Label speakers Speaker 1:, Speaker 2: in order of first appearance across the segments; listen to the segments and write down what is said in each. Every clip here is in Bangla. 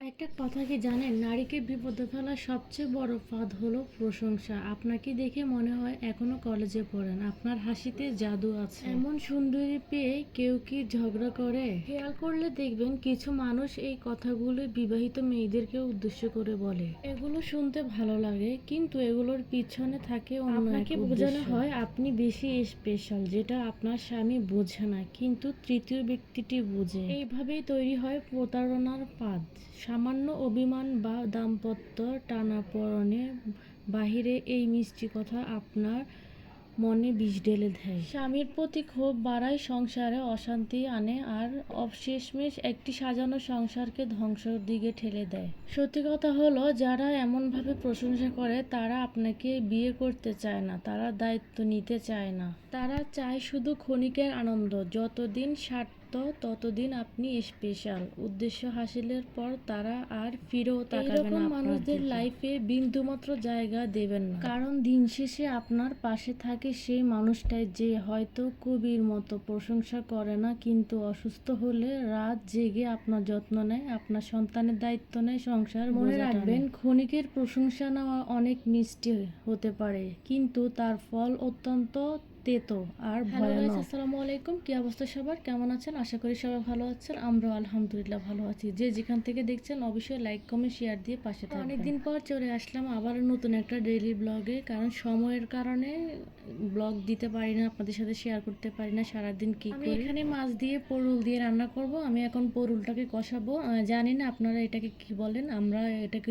Speaker 1: একটা কথা কি জানেন? নারীকে বিপদে ফেলার সবচেয়ে বড় ফাঁদ হলো প্রশংসা। আপনাকে দেখে মনে হয় এখনও কলেজে পড়েন। আপনার হাসিতে জাদু আছে। এমন সুন্দরী পেয়ে কেউ কি ঝগড়া করে? খেয়াল করলে দেখবেন কিছু মানুষ এই কথাগুলো বিবাহিত মেয়েদেরকে উদ্দেশ্য করে বলে। এগুলো শুনতে ভালো লাগে কিন্তু এগুলোর পিছনে থাকে আপনাকে বোঝানো হয় আপনি বেশি স্পেশাল যেটা আপনার স্বামী বোঝে না কিন্তু তৃতীয় ব্যক্তিটি বোঝে। এইভাবেই তৈরি হয় প্রতারণার পাদ সামান্য অভিমান বা দাম্পত্য টানাপড়নে বাহিরে এই মিষ্টি কথা আপনার মনে বিষ ঢেলে দেয়। স্বামীর প্রতি ক্ষোভ বাড়ায় সংসারে অশান্তি আনে আর অবশেষমেশ একটি সাজানো সংসারকে ধ্বংসের দিকে ঠেলে দেয়। সত্যি কথা হলো, যারা এমনভাবে প্রশংসা করে, তারা আপনাকে বিয়ে করতে চায় না, তারা দায়িত্ব নিতে চায় না। তারা চায় শুধু ক্ষণিকের আনন্দ, যতদিন স্বার্থ ততদিন আপনি স্পেশাল উদ্দেশ্য হাসিলের পর তারা আর ফিরেও তাকাবে না মানুষদের লাইফে বিন্দুমাত্র জায়গা দেবেন না। কারণ দিন শেষে আপনার পাশে থাকে সেই মানুষটাই যে হয়তো কবির মতো প্রশংসা করে না কিন্তু অসুস্থ হলে রাত জেগে আপনার যত্ন নেয় আপনার সন্তানের দায়িত্ব নেয় সংসার মনে রাখবেন ক্ষণিকের প্রশংসা নেওয়া অনেক মিষ্টি হতে পারে কিন্তু তার ফল অত্যন্ত তেতো আর ভয়ানক আসসালামু আলাইকুম। কি অবস্থা সবার? কেমন আছেন? আশা করি সবাই ভালো আছেন। আমরাও আলহামদুলিল্লাহ ভালো আছি। যে যেখান থেকে দেখছেন অবশ্যই লাইক কমেন্ট শেয়ার দিয়ে পাশে থাকবেন। অনেকদিন পর চলে আসলাম আবার নতুন একটা ডেইলি ব্লগে কারণ সময়ের কারণে ব্লগ দিতে পারি না আপনাদের সাথে শেয়ার করতে পারি না সারাদিন কি করি। এখানে মাছ দিয়ে পরুল দিয়ে রান্না করব। আমি এখন পরুলটাকে কষাবো। জানি না আপনারা এটাকে কি বলেন। আমরা এটাকে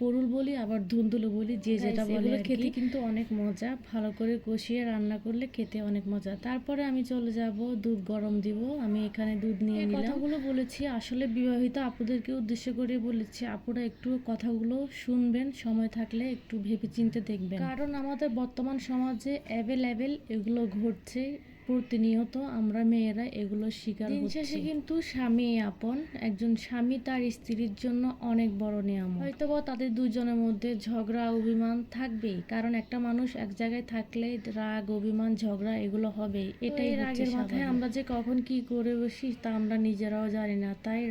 Speaker 1: পরুল বলি আবার ধুন্দুলো বলি যে যেটা বলে খেতে কিন্তু অনেক মজা। ভালো করে কষিয়ে রান্না করলে খেতে অনেক মজা। তারপরে আমি চলে যাব দুধ গরম দিব আমি এখানে দুধ নিয়ে নিলাম। কথাগুলো বলেছি আসলে বিবাহিত আপুদেরকে উদ্দেশ্য করে বলেছি আপুরা একটু কথাগুলো শুনবেন সময় থাকলে একটু ভেবে চিনতে দেখবেন। কারণ আমাদের বর্তমান সমাজে অ্যাভেলেবেল এগুলো ঘটছে। প্রতিনিয়ত আমরা মেয়েরা এগুলো শিকার দিন শেষে কিন্তু স্বামী আপন একজন স্বামী তার স্ত্রীর জন্য অনেক বড় নিয়ম হয়তো বা তাদের দুজনের মধ্যে ঝগড়া অভিমান থাকবেই কারণ একটা মানুষ এক জায়গায় থাকলে রাগ অভিমান ঝগড়া এগুলো হবেই এটাই রাগের মাথায় আমরা যে কখন কি করে বসি তা আমরা নিজেরাও জানি না তাই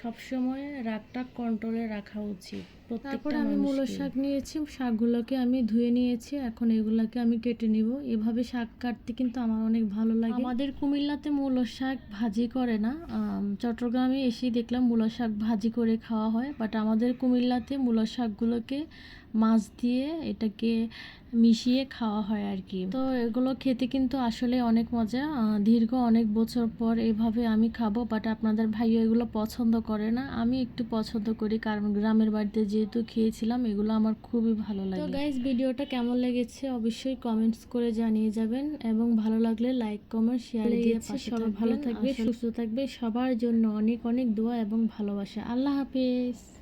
Speaker 1: সবসময় রাগটা কন্ট্রোলে রাখা উচিত তারপরে আমি মূলো শাক নিয়েছি শাকগুলোকে আমি ধুয়ে নিয়েছি এখন এগুলোকে আমি কেটে নিব। এভাবে শাক কাটতে কিন্তু আমার অনেক ভালো লাগে। আমাদের কুমিল্লাতে মূলো শাক ভাজি করে না। চট্টগ্রামে এসেই দেখলাম মূলো শাক ভাজি করে খাওয়া হয় বাট আমাদের কুমিল্লাতে মূলো শাকগুলোকে মাছ দিয়ে এটাকে মিশিয়ে খাওয়া হয় আর কি। তো এগুলো খেতে কিন্তু আসলে অনেক মজা। দীর্ঘ অনেক বছর পর এভাবে আমি খাব বাট আপনাদের ভাইও এগুলো পছন্দ করে না। আমি একটু পছন্দ করি কারণ গ্রামের বাড়িতে যেহেতু খেয়েছিলাম এগুলো আমার খুবই ভালো লাগে। তো গাইজ ভিডিওটা কেমন লেগেছে অবশ্যই কমেন্টস করে জানিয়ে যাবেন এবং ভালো লাগলে লাইক কমেন্ট শেয়ার দিয়ে সবাই ভালো থাকবে সুস্থ থাকবে সবার জন্য অনেক অনেক দোয়া এবং ভালোবাসা। আল্লাহ হাফেজ।